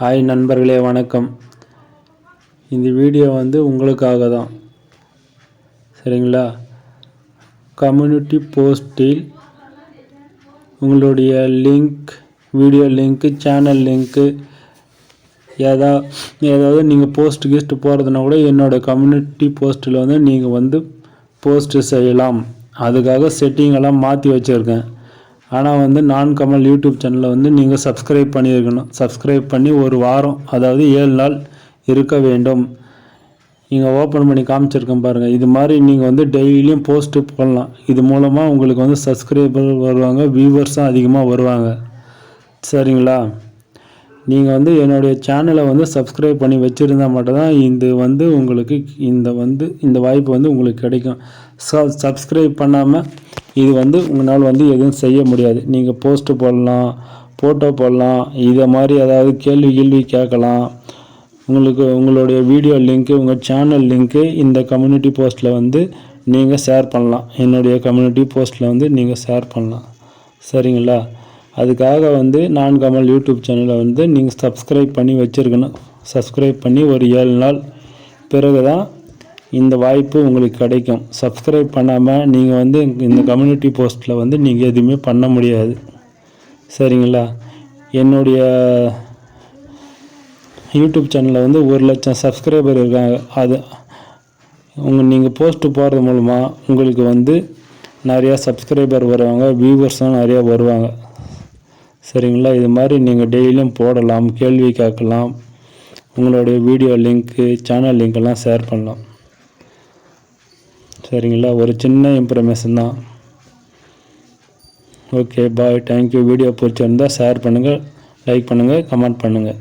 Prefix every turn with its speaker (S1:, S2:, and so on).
S1: Hi நண்பர்களே வணக்கம். இந்த வீடியோ வந்து உங்களுக்காக தான் சரிங்களா கம்யூனிட்டி போஸ்ட்டில் உங்களுடைய link video link channel link ஏதா ஏதாவது நீங்கள் போஸ்ட் கீஸ்ட் போகிறதுனா கூட என்னோடய கம்யூனிட்டி போஸ்ட்டில் வந்து நீங்கள் வந்து போஸ்ட்டு செய்யலாம். அதுக்காக செட்டிங் எல்லாம் மாற்றி வச்சுருக்கேன். ஆனால் வந்து நான் கமல் யூடியூப் சேனலை வந்து நீங்கள் சப்ஸ்கிரைப் பண்ணியிருக்கணும். சப்ஸ்கிரைப் பண்ணி ஒரு வாரம் அதாவது ஏழு நாள் இருக்க வேண்டும். நீங்கள் ஓப்பன் பண்ணி காமிச்சிருக்கேன் பாருங்கள் இது மாதிரி நீங்கள் வந்து டெய்லியும் போஸ்ட்டு போடலாம். இது மூலமாக உங்களுக்கு வந்து சப்ஸ்கிரைபர் வருவாங்க வியூவர்ஸும் அதிகமாக வருவாங்க. சரிங்களா? நீங்கள் வந்து என்னுடைய சேனலை வந்து சப்ஸ்கிரைப் பண்ணி வச்சுருந்தா மட்டும்தான் இது வந்து உங்களுக்கு இந்த வந்து இந்த வாய்ப்பு வந்து உங்களுக்கு கிடைக்கும். ச சப்ஸ்கிரைப் பண்ணாமல் இது வந்து உங்களால் வந்து எதுவும் செய்ய முடியாது. நீங்கள் போஸ்ட்டு போடலாம் ஃபோட்டோ போடலாம் இதை மாதிரி ஏதாவது கேள்வி கேள்வி கேட்கலாம். உங்களுக்கு உங்களுடைய வீடியோ லிங்க்கு உங்கள் சேனல் லிங்க்கு இந்த கம்யூனிட்டி போஸ்ட்டில் வந்து நீங்கள் ஷேர் பண்ணலாம். என்னுடைய கம்யூனிட்டி போஸ்ட்டில் வந்து நீங்கள் ஷேர் பண்ணலாம். சரிங்களா? அதுக்காக வந்து நான் கமல் யூடியூப் சேனலை வந்து நீங்கள் சப்ஸ்கிரைப் பண்ணி வச்சுருக்கணும். சப்ஸ்கிரைப் பண்ணி ஒரு ஏழு நாள் பிறகு தான் இந்த வாய்ப்பு உங்களுக்கு கிடைக்கும். சப்ஸ்கிரைப் பண்ணாமல் நீங்கள் வந்து இந்த கம்யூனிட்டி போஸ்ட்டில் வந்து நீங்கள் எதுவுமே பண்ண முடியாது. சரிங்களா? என்னுடைய யூடியூப் சேனலில் வந்து ஒரு லட்சம் சப்ஸ்கிரைபர் இருக்காங்க. அது உங்கள் நீங்கள் போஸ்ட்டு போடுறது மூலமாக உங்களுக்கு வந்து நிறையா சப்ஸ்கிரைபர் வருவாங்க வியூவர்ஸும் நிறையா வருவாங்க. சரிங்களா? இது மாதிரி நீங்கள் டெய்லியும் போடலாம் கேள்வி கேட்கலாம். உங்களுடைய வீடியோ லிங்க்கு சேனல் லிங்க்கெல்லாம் ஷேர் பண்ணலாம். சரிங்களா? ஒரு சின்ன இம்ப்ரமேஷன் தான். Okay bye thank you video பிடிச்சிருந்தால் ஷேர் பண்ணுங்கள் லைக் பண்ணுங்கள் கமெண்ட் பண்ணுங்கள்